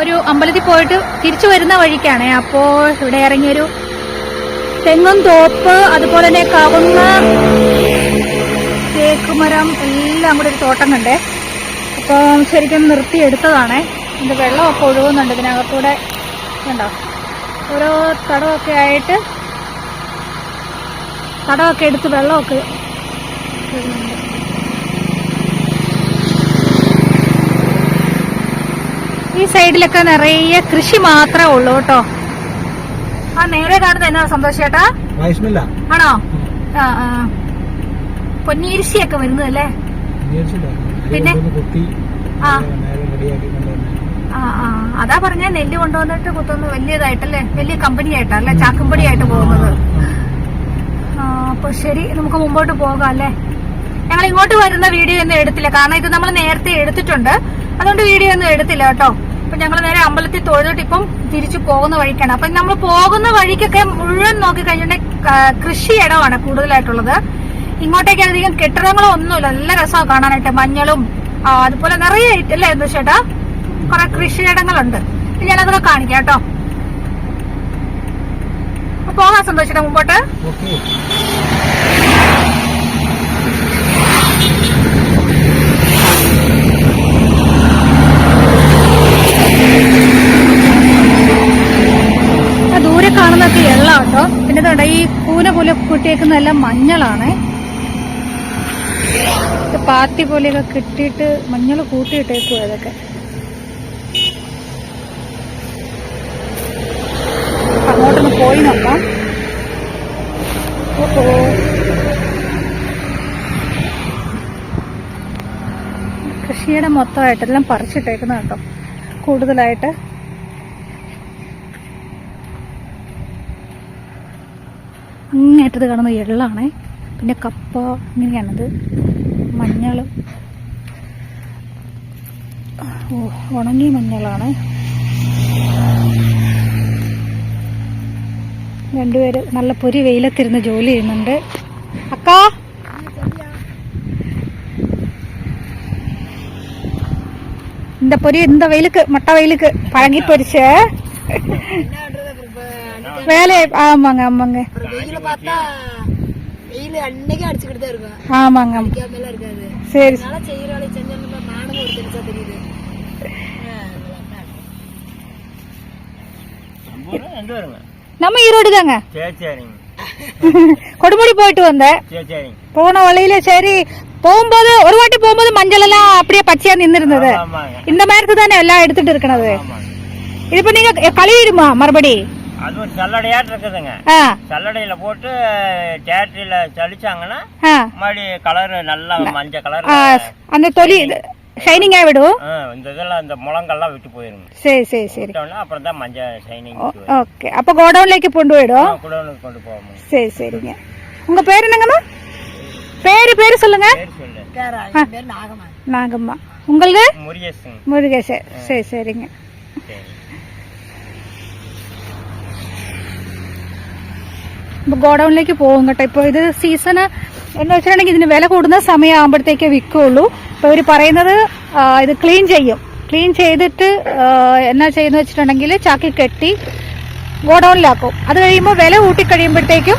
ഒരു അമ്പലത്തിൽ പോയിട്ട് തിരിച്ചു വരുന്ന വഴിക്കാണ്. അപ്പോ ഇവിടെ ഇറങ്ങിയൊരു തെങ്ങും തോപ്പ് അതുപോലെ തന്നെ കവുങ്ങ് തേക്കുമരം എല്ലാം കൂടെ ഒരു തോട്ടം കണ്ടേ. അപ്പോൾ ശരിക്കും നിർത്തി എടുത്തതാണ്. ഇതിന്റെ വെള്ളമൊക്കെ ഒഴുകുന്നുണ്ട് ഇതിനകത്തൂടെ. കണ്ടോ? ഓരോ തടമൊക്കെ ആയിട്ട് തടമൊക്കെ എടുത്ത് വെള്ളമൊക്കെ. ഈ സൈഡിലൊക്കെ നിറയെ കൃഷി മാത്രമേ ഉള്ളൂ കേട്ടോ. ആ നേരെ കാണുന്നത് എന്നാ സന്തോഷം ചേട്ടാ? ആണോ? ആ ആ. പൊന്നീരിശിയൊക്കെ വരുന്നതല്ലേ പിന്നെ? ആ. ആ അതാ പറഞ്ഞ നെല്ല് കൊണ്ടുവന്നിട്ട് കുത്തുന്ന വലിയതായിട്ടല്ലേ? വലിയ കമ്പനി ആയിട്ടല്ലേ ചാക്കുംപടി ആയിട്ട് പോകുന്നത് അപ്പൊ ശരി നമുക്ക് മുമ്പോട്ട് പോകാം അല്ലേ? ഞങ്ങൾ ഇങ്ങോട്ട് വരുന്ന വീഡിയോ ഒന്നും എടുത്തില്ല. കാരണം ഇത് നമ്മൾ നേരത്തെ എടുത്തിട്ടുണ്ട്. അതുകൊണ്ട് വീഡിയോ ഒന്നും എടുത്തില്ല കേട്ടോ. അപ്പൊ ഞങ്ങൾ നേരെ അമ്പലത്തിൽ തൊഴുതിട്ട് ഇപ്പം തിരിച്ചു പോകുന്ന വഴിക്കാണ്. അപ്പൊ നമ്മൾ പോകുന്ന വഴിക്കൊക്കെ മുഴുവൻ നോക്കി കഴിഞ്ഞിട്ടുണ്ടെങ്കിൽ കൃഷി ഇടമാണ് കൂടുതലായിട്ടുള്ളത്. ഇങ്ങോട്ടേക്ക് അധികം കെട്ടിടങ്ങളോ ഒന്നുമില്ല നല്ല രസമാണ് കാണാനായിട്ട്. മഞ്ഞളും അതുപോലെ നിറയെ അല്ലേ എന്താ ചേട്ടാ? കുറെ കൃഷിയിടങ്ങളുണ്ട് ഞാനതൊക്കെ കാണിക്കാം കേട്ടോ. പോകാൻ സന്തോഷിട്ടാ മുമ്പോട്ട് ഓക്കെ ആ ദൂരെ കാണുന്നൊക്കെ എള്ള കേട്ടോ പിന്നെ ഇതുണ്ട് ഈ കൂന പോലെ മഞ്ഞളാണേ. പാത്തി പോലെയൊക്കെ കിട്ടിയിട്ട് മഞ്ഞൾ കൂട്ടിയിട്ടേക്കുവോ ഇതൊക്കെ. അങ്ങോട്ടൊന്ന് പോയി നോക്കാം. കൃഷിയുടെ മൊത്തമായിട്ടെല്ലാം പറിച്ചിട്ടേക്കുന്ന കേട്ടോ. കൂടുതലായിട്ട് അങ്ങേറ്റത് കാണുന്ന എള്ളാണ് പിന്നെ കപ്പ ഇങ്ങനെയാണത് മഞ്ഞൾ ഓ ഉണങ്ങിയ മഞ്ഞളാണ് രണ്ടുപേര് നല്ല പൊരി വെയിലത്തിരുന്ന് ജോലി ചെയ്യുന്നുണ്ട് അക്കാ இந்த பொரி இந்த வெயிலுக்கு மட்ட வெயிலுக்கு பழங்கி பொரிச்சு வேலை ஆமாங்க ஆமாங்க. வெயில பார்த்தா வெயில் அன்னைக்கு அடிச்சுக்கிட்டு தான் இருக்கும். ஆமாங்க. இருக்காது. சரி. அதனால செய்யற வேலையை செஞ்சோம்னா மானமும் ஒரு தெரிஞ்சா தெரியுது எங்க வருங்க நம்ம ஈரோடு தாங்க. கொடுமுடி போயிட்டு வந்தேன். போன வழியில சரி போகும்போது ஒரு வாட்டி போகும்போது மஞ்சள் எல்லாம் அப்படியே பச்சையா நின்று இருந்தது ஆமாங்க. இந்த மாதிரி தானே எல்லாம் எடுத்துட்டு இருக்கனது இது இப்ப நீங்க கழுவிடுமா மறுபடி? அது ஒரு சல்லடையாட்டு இருக்குதுங்க. சல்லடையில போட்டு தேட்டரியில சலிச்சாங்கன்னா மறுபடி கலர் நல்லா மஞ்சள் கலர் அந்த தொலி ஷைனிங்கா விடும்? இந்த இதெல்லாம் இந்த முழங்கெல்லாம் விட்டு போயிருங்க. சரி சரி சரி. விட்டோம்னா அப்புறம் தான் மஞ்சள் ஷைனிங் ஓகே அப்ப கோடவுன்லேக்கு கொண்டு போயிடும்? குடோனுக்கு கொண்டு போவோம் சரி சரிங்க. உங்க பேர் என்னங்கம்மா? பேரு பேரு சொல்லுங்க. பேர் சொல்லு. பேரா என் பேர் நாகமா நாகம்மா. உங்களுக்கு முருகேசுங்க முருகேசர் சரி சரிங்க. ഗോഡൌണിലേക്ക് പോകും കേട്ടോ. ഇപ്പോൾ ഇത് സീസണ് എന്ന് വെച്ചിട്ടുണ്ടെങ്കിൽ ഇതിന് വില കൂടുന്ന സമയമാകുമ്പോഴത്തേക്കേ വിൽക്കുള്ളൂ അപ്പോൾ ഇവർ പറയുന്നത് ഇത് ക്ലീൻ ചെയ്യും. ക്ലീൻ ചെയ്തിട്ട് എന്നാ ചെയ്യുന്ന വെച്ചിട്ടുണ്ടെങ്കിൽ ചാക്കി കെട്ടി ഗോഡൌണിലാക്കും. അത് കഴിയുമ്പോൾ വില കൂട്ടി കഴിയുമ്പോഴത്തേക്കും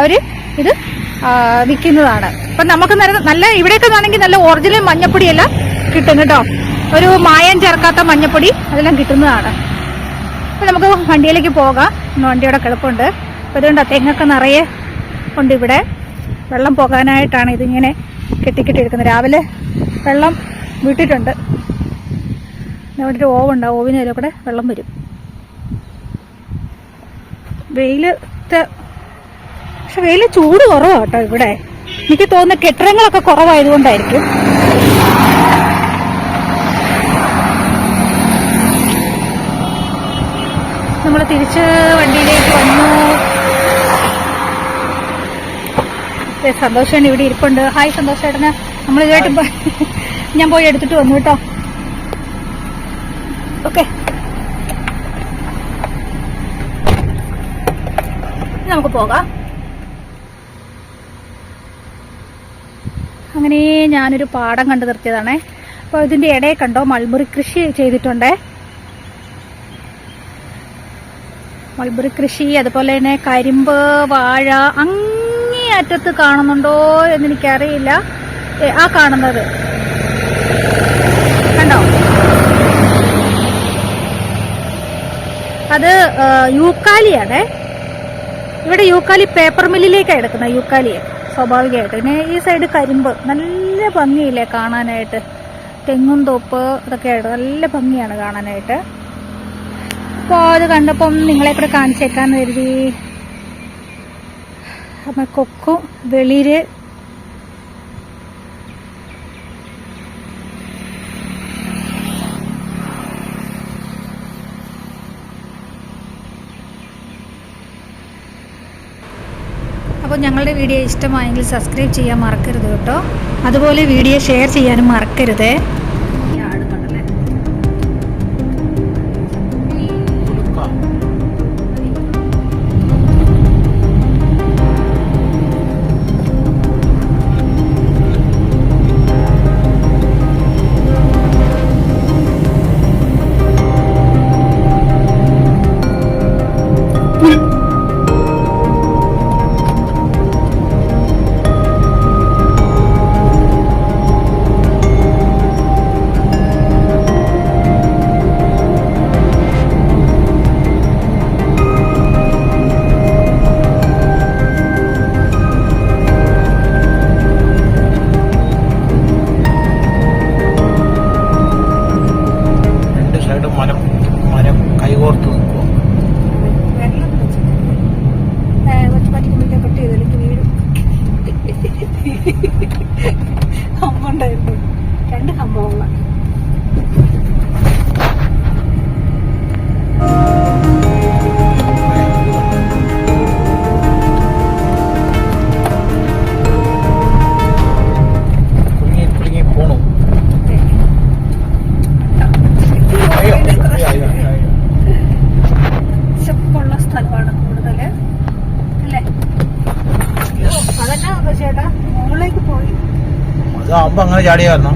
അവർ ഇത് വിൽക്കുന്നതാണ്. അപ്പം നമുക്ക് നല്ല ഇവിടെയൊക്കെ ആണെങ്കിൽ നല്ല ഒറിജിനൽ മഞ്ഞപ്പൊടിയെല്ലാം കിട്ടും കേട്ടോ. ഒരു മായം ചേർക്കാത്ത മഞ്ഞപ്പൊടി അതെല്ലാം കിട്ടുന്നതാണ്. അപ്പൊ നമുക്ക് വണ്ടിയിലേക്ക് പോകാം. വണ്ടിയുടെ കിളപ്പുണ്ട് അപ്പൊ ഇതുകൊണ്ട് തെങ്ങൊക്കെ നിറയെ ഉണ്ട് ഇവിടെ. വെള്ളം പോകാനായിട്ടാണ് ഇതിങ്ങനെ കെട്ടിക്കെട്ടിയെടുക്കുന്നത്. രാവിലെ വെള്ളം വിട്ടിട്ടുണ്ട്. വേണ്ടിയിട്ട് ഓവുണ്ട്. ഓവിന് അതിലെ കൂടെ വെള്ളം വരും. വെയിലത്തെ പക്ഷെ വെയിൽ ചൂട് കുറവാണ് കേട്ടോ ഇവിടെ. എനിക്ക് തോന്നുന്ന കെട്ടിടങ്ങളൊക്കെ കുറവായതുകൊണ്ടായിരിക്കും. നമ്മൾ തിരിച്ച് വണ്ടിയിലേക്ക് വന്നു ദേ സന്തോഷേട്ടൻ ഇവിടെ ഇരിപ്പുണ്ട്. ഹായ് സന്തോഷേട്ടന്. നമ്മൾ ഇതായിട്ട് ഞാൻ പോയി എടുത്തിട്ട് വന്നു കേട്ടോ. ഓക്കെ നമുക്ക് പോകാം. അങ്ങനെ ഞാനൊരു പാടം കണ്ടു നിർത്തിയതാണേ. അപ്പോൾ ഇതിന്റെ ഇടയിൽ കണ്ടോ മൾമുറി കൃഷി ചെയ്തിട്ടുണ്ടേ. മൾബറി കൃഷി അതുപോലെ തന്നെ കരിമ്പ് വാഴ അങ്ങേ അറ്റത്ത് കാണുന്നുണ്ടോ എന്ന് എനിക്കറിയില്ല ആ കാണുന്നത്. കണ്ടോ? അത് യൂക്കാലിയാണ്. ഇവിടെ യൂക്കാലി പേപ്പർ മില്ലിലേക്കാണ് എടുക്കുന്നത് യൂക്കാലിയെ. സ്വാഭാവികമായിട്ട്. പിന്നെ ഈ സൈഡ് കരിമ്പ്. നല്ല ഭംഗിയില്ലേ കാണാനായിട്ട്. തെങ്ങും തോപ്പ് ഇതൊക്കെയായിട്ട് നല്ല ഭംഗിയാണ് കാണാനായിട്ട്. അപ്പോൾ അത് കണ്ടപ്പം നിങ്ങളെ കൂടെ കാണിച്ചേക്കാന്ന് കരുതി. അപ്പം কক্ষ বেলিরে അപ്പോൾ ഞങ്ങളുടെ വീഡിയോ ഇഷ്ടമായെങ്കിൽ സബ്സ്ക്രൈബ് ചെയ്യാൻ മറക്കരുത് കേട്ടോ. അതുപോലെ വീഡിയോ ഷെയർ ചെയ്യാനും മറക്കരുത്. ഹമ്പുണ്ടായിരുന്നു രണ്ട് ഹമ്പമുള്ള അങ്ങനെ ചാടിയായിരുന്നു